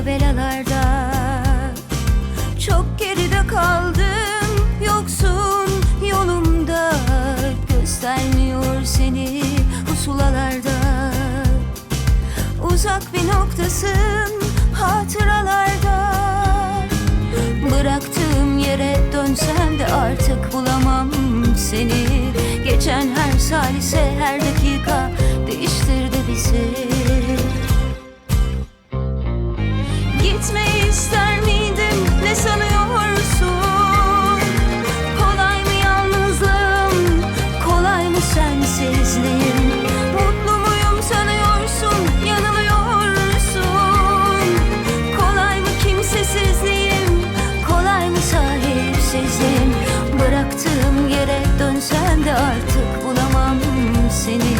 tabelalarda. Çok geride kaldım yoksun yolumda. Göstermiyor seni usulalarda Uzak bir noktasın hatıralarda. Bıraktığım yere dönsem de artık bulamam seni. Geçen her salise her dakika değiştirdi bizi. Sahipsizliğim Bıraktığım yere dönsem de artık bulamam seni.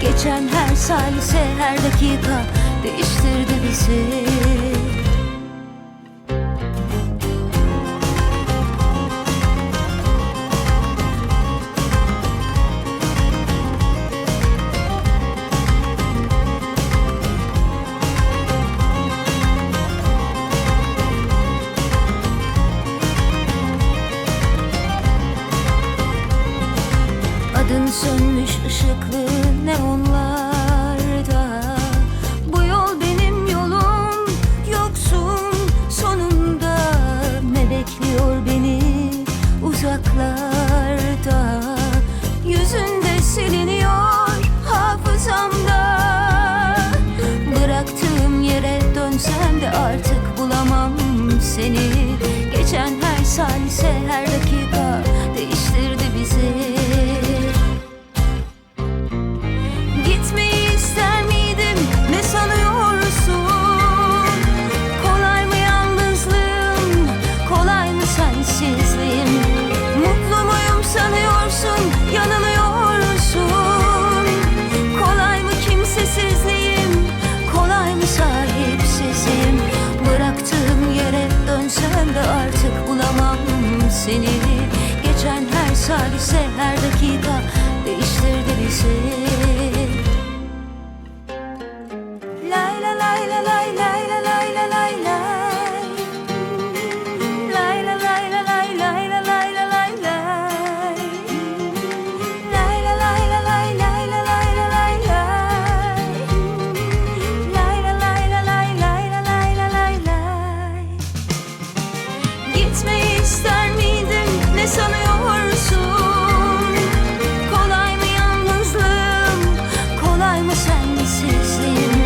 Geçen her salise her dakika değiştirdi bizi sönmüş ışıklı neonlarda. Bu yol benim yolum yoksun sonunda. Ne bekliyor beni uzaklarda? Yüzünde siliniyor hafızamda. Bıraktığım yere dönsem de artık bulamam seni. Geçen her salise her dakika seni. Geçen her salise her dakika değiştirdi bizi sensizliğim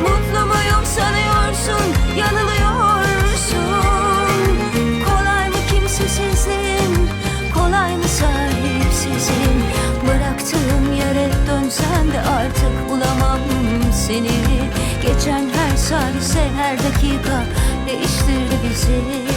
Mutlu muyum sanıyorsun yanılıyorsun. Kolay mı kimsesizliğim kolay mı sahipsizim? Bıraktığım yere dönsem de artık bulamam seni. Geçen her salise her dakika değiştirdi bizi